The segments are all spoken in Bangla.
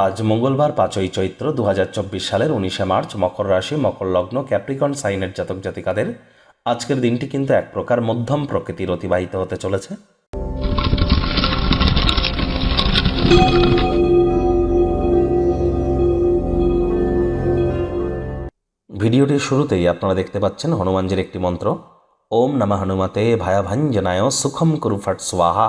আজ মঙ্গলবার পাঁচই চৈত্র দু হাজার চব্বিশ সালের উনিশে মার্চ মকর রাশি, মকর লগ্ন, ক্যাপ্রিকন, সাইনের জাতক জাতিকাদের আজকের দিনটি কিন্তু এক প্রকার মধ্যম প্রকৃতির অতিবাহিত হতে চলেছে। ভিডিওটির শুরুতেই আপনারা দেখতে পাচ্ছেন হনুমানজির একটি মন্ত্র, ওম নমঃ হনুমতে ভয়াভাঞ্জনায় সুখম কুরুফাট স্বাহা।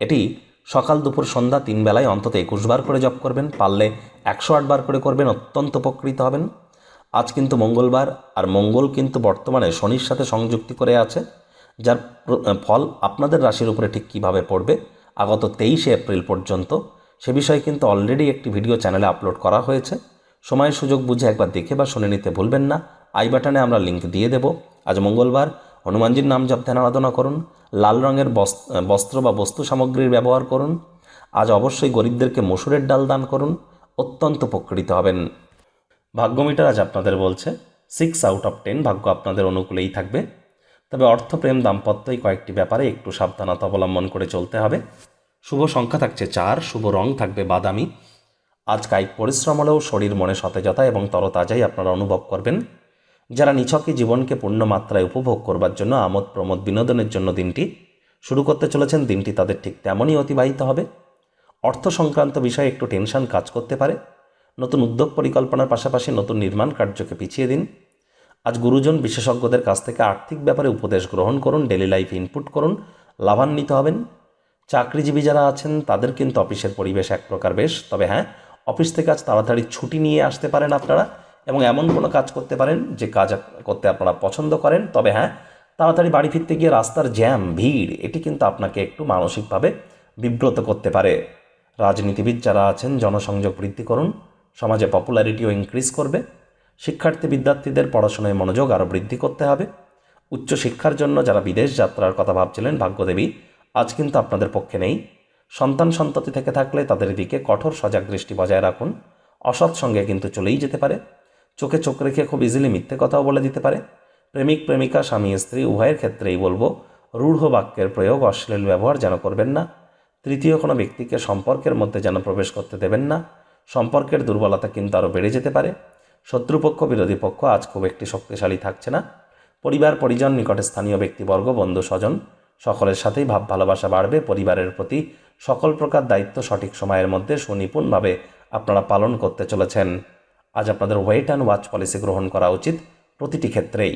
এটি সকাল দুপুর সন্ধ্যা তিন বেলায় অন্তত একুশ বার করে জপ করবেন, পারলে একশো আট বার করে করবেন, অত্যন্ত উপকৃত হবেন। আজ কিন্তু মঙ্গলবার, আর মঙ্গল কিন্তু বর্তমানে শনির সাথে সংযুক্তি করে আছে, যার ফল আপনাদের রাশির উপরে ঠিক কীভাবে পড়বে আগত তেইশে এপ্রিল পর্যন্ত, সে বিষয়ে কিন্তু অলরেডি একটি ভিডিও চ্যানেলে আপলোড করা হয়েছে। সময় সুযোগ বুঝে একবার দেখে বা শুনে নিতে ভুলবেন না। আই বাটনে আমরা লিঙ্ক দিয়ে দেব। আজ মঙ্গলবার হনুমানজির নাম জপ ধ্যান আরাধনা করুন, লাল রঙের বস- বস্ত্র বা বস্তু সামগ্রীর ব্যবহার করুন, আজ অবশ্যই গরিবদেরকে মসুরের ডাল দান করুন, অত্যন্ত উপকৃত হবেন। ভাগ্যমিটার আজ আপনাদের বলছে সিক্স আউট অফ টেন ভাগ্য আপনাদের অনুকূলেই থাকবে। তবে অর্থপ্রেম দাম্পত্য এই কয়েকটি ব্যাপারে একটু সাবধানতা অবলম্বন করে চলতে হবে। শুভ সংখ্যা থাকছে চার, শুভ রং থাকবে বাদামি। আজ কায়িক পরিশ্রম হলেও শরীর মনে সতেজতা এবং তরতাজাই আপনারা অনুভব করবেন। যারা নিছকই জীবনকে পূর্ণ মাত্রায় উপভোগ করবার জন্য আমোদ, প্রমোদ, বিনোদনের জন্য দিনটি শুরু করতে চলেছেন, দিনটি তাদের ঠিক তেমনই অতিবাহিত হবে। অর্থ সংক্রান্ত বিষয়ে একটু টেনশন কাজ করতে পারে। নতুন উদ্যোগ পরিকল্পনার পাশাপাশি নতুন নির্মাণ কার্যকে পিছিয়ে দিন। আজ গুরুজন বিশেষজ্ঞদের কাছ থেকে আর্থিক ব্যাপারে উপদেশ গ্রহণ করুন ডেলি লাইফ ইনপুট করুন, লাভান্বিত হবেন। চাকরিজীবী যারা আছেন, তাদের কিন্তু অফিসের পরিবেশ এক প্রকার বেশ, তবে হ্যাঁ অফিস থেকে আজ তাড়াতাড়ি ছুটি নিয়ে আসতে পারেন আপনারা। এবং এমন কোনো কাজ করতে পারেন যে কাজ করতে আপনারা পছন্দ করেন। তবে হ্যাঁ তাড়াতাড়ি বাড়ি ফিরতে গিয়ে রাস্তার জ্যাম, ভিড়, এটি কিন্তু আপনাকে একটু মানসিকভাবে বিব্রত করতে পারে। রাজনীতিবিদ যারা আছেন, জনসংযোগ বৃদ্ধি করুন, সমাজে পপুলারিটিও ইনক্রিজ করবে। শিক্ষার্থী বিদ্যার্থীদের পড়াশোনায় মনোযোগ আরও বৃদ্ধি করতে হবে। উচ্চশিক্ষার জন্য যারা বিদেশ যাত্রার কথা ভাবছিলেন, ভাগ্যদেবী, আজ কিন্তু আপনাদের পক্ষে নেই। সন্তান সন্ততি থেকে থাকলে তাদের দিকে কঠোর সজাগ দৃষ্টি বজায় রাখুন। অসৎ সঙ্গে কিন্তু চলেই যেতে পারে। চোখে চোখ রেখে খুব ইজিলি মিথ্যে কথাও বলে দিতে পারে। প্রেমিক, প্রেমিকা, স্বামী, স্ত্রী, উভয়ের ক্ষেত্রেই বলব, রূঢ় বাক্যের প্রয়োগ অশ্লীল ব্যবহার যেন করবেন না। তৃতীয়, কোনো ব্যক্তিকে সম্পর্কের মধ্যে যেন প্রবেশ করতে দেবেন না। সম্পর্কের দুর্বলতা কিন্তু আরও বেড়ে যেতে পারে। শত্রুপক্ষ, বিরোধী পক্ষ আজ খুব একটি শক্তিশালী থাকছে না। পরিবার, পরিজন, নিকটে স্থানীয় ব্যক্তিবর্গ, বন্ধু, স্বজন, সকলের সাথেই ভাব ভালোবাসা বাড়বে। পরিবারের প্রতি সকল প্রকার দায়িত্ব সঠিক সময়ের মধ্যে সুনিপুণভাবে আপনারা পালন করতে চলেছেন। আজ আপনাদের ওয়েট অ্যান্ড ওয়াচ পলিসি গ্রহণ করা উচিত প্রতিটি ক্ষেত্রেই।